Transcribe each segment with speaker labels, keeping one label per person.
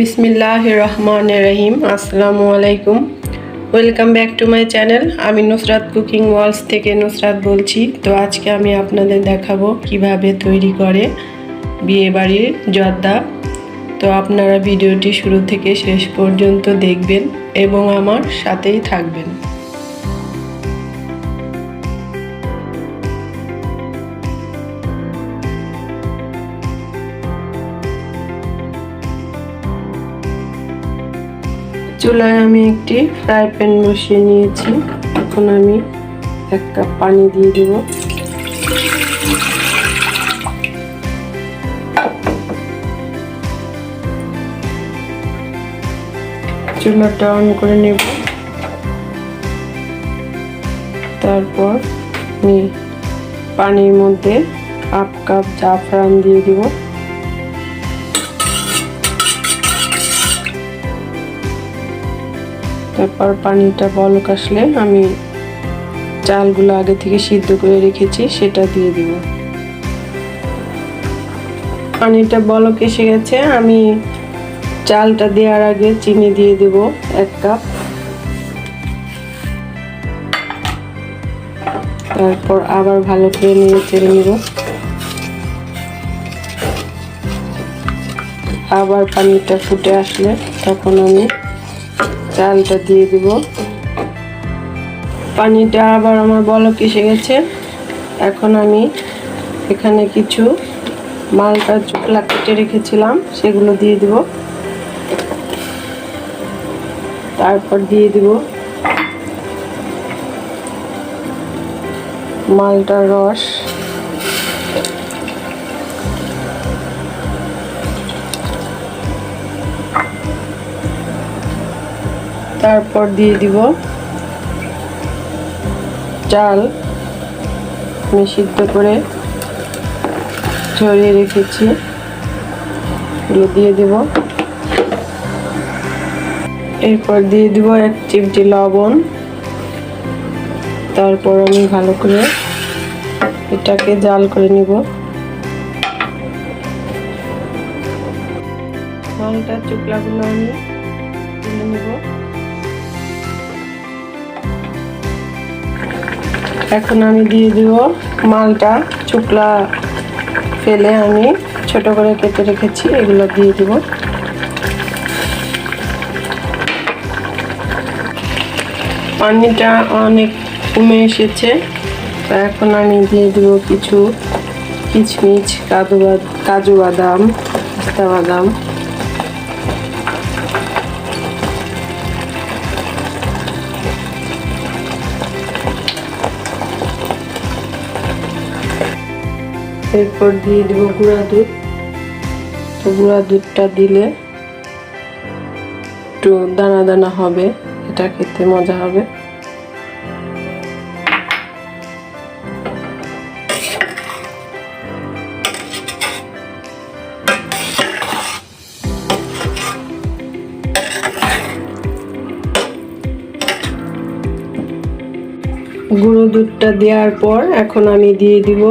Speaker 1: বিসমিল্লাহ রহমান রহিম আসসালামু আলাইকুম welcome back to my channel. আমি নুসরাত কুকিং ওয়ালস থেকে নুসরাত বলছি। তো আজকে আমি আপনাদের দেখাবো কীভাবে তৈরি করে বিয়ে বাড়ির জর্দা। তো আপনারা ভিডিওটি শুরু থেকে শেষ পর্যন্ত দেখবেন এবং আমার সাথেই থাকবেন। চুলায় আমি একটি ফ্রাই প্যান বসিয়ে নিয়েছি। এখন আমি এক কাপ পানি দিয়ে দেব। চুলাটা অন করে নেব। তারপর পানির মধ্যে হাফ কাপ জাফরান দিয়ে দিব। তারপর পানিটা বলক আসলে আমি চালগুলো আগে থেকে সিদ্ধ করে রেখেছি, সেটা দিয়ে দিব। পানিটা বলক এসে গেছে, আমি চালটা দেওয়ার আগে চিনি দিয়ে দেব এক কাপ। তারপর আবার ভালো করে নিয়ে চেড়ে নিব। আবার পানিটা ফুটে আসলে তখন আমি চালটা দিয়ে দিব। পানিটা আবার আমার বলক এসে গেছে। এখন আমি এখানে কিছু মালটা চুকলা কেটে রেখেছিলাম, সেগুলো দিয়ে দিব। তারপর দিয়ে দিব মালটার রস। তারপর দিয়ে দিব চাল। আমি সিদ্ধ করে ছড়িয়ে রেখেছি। এগুলো দিয়ে দিব। এরপর দিয়ে দিব এক চিমটি লবণ। তারপর আমি ভালো করে এটাকে জাল করে নিব। মালটা চুকলাগুলো আমি তুলে নেব। এখন আমি দিয়ে দিব মালটা চুকলা ফেলে আমি ছোট করে কেটে রেখেছি, এগুলো দিয়ে দিব। পানিটা অনেক কমে এসেছে, তো এখন আমি দিয়ে দিব কিছু কিচমিচ কাজু কাজু বাদাম, পিস্তা বাদাম। এরপর দিয়ে দিব গুঁড়া দুধ। তো গুঁড়া দুধটা দিলে একটু দানা দানা হবে, এটা খেতে মজা হবে। গুঁড়ো দুধটা দেওয়ার পর এখন আমি দিয়ে দিব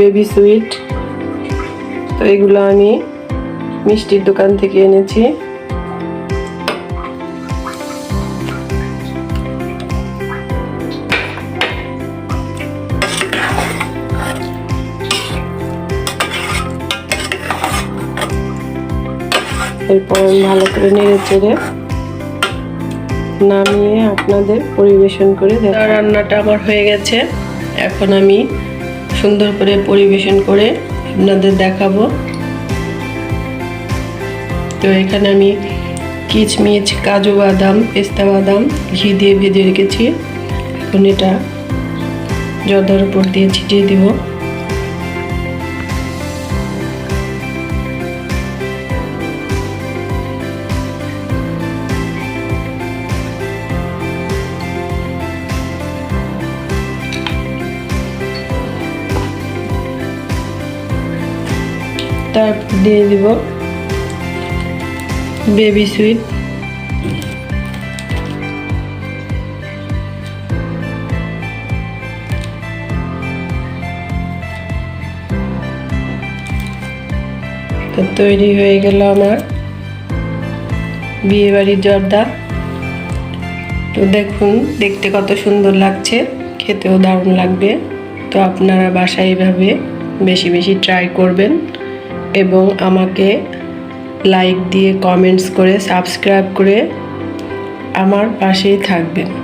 Speaker 1: বেবি সুইট। তো এগুলো আমি মিষ্টির দোকান থেকে এনেছি। এরপর ভালো করে নেড়ে চেড়ে নামিয়ে আপনাদের পরিবেশন করে রান্নাটা আমার হয়ে গেছে। এখন আমি সুন্দর করে পরিবেশন করে আপনাদের দেখাবো। তো এখানে আমি কিচমিচ, কাজু বাদাম, পেস্তা বাদাম ঘি দিয়ে ভেজে রেখেছি। এখন এটা জর্দার উপর দিয়ে ছিটিয়ে দিব। তারপর দিয়ে দিব। বেবি সুইট তো তৈরি হয়ে গেল আমার বিয়েবাড়ির জর্দা। তো দেখুন, দেখতে কত সুন্দর লাগছে, খেতেও দারুণ লাগবে। তো আপনারা বাসায় এভাবে বেশি বেশি ট্রাই করবেন। এবং আমাকে লাইক দিয়ে কমেন্টস করে সাবস্ক্রাইব করে আমার পাশেই থাকবেন।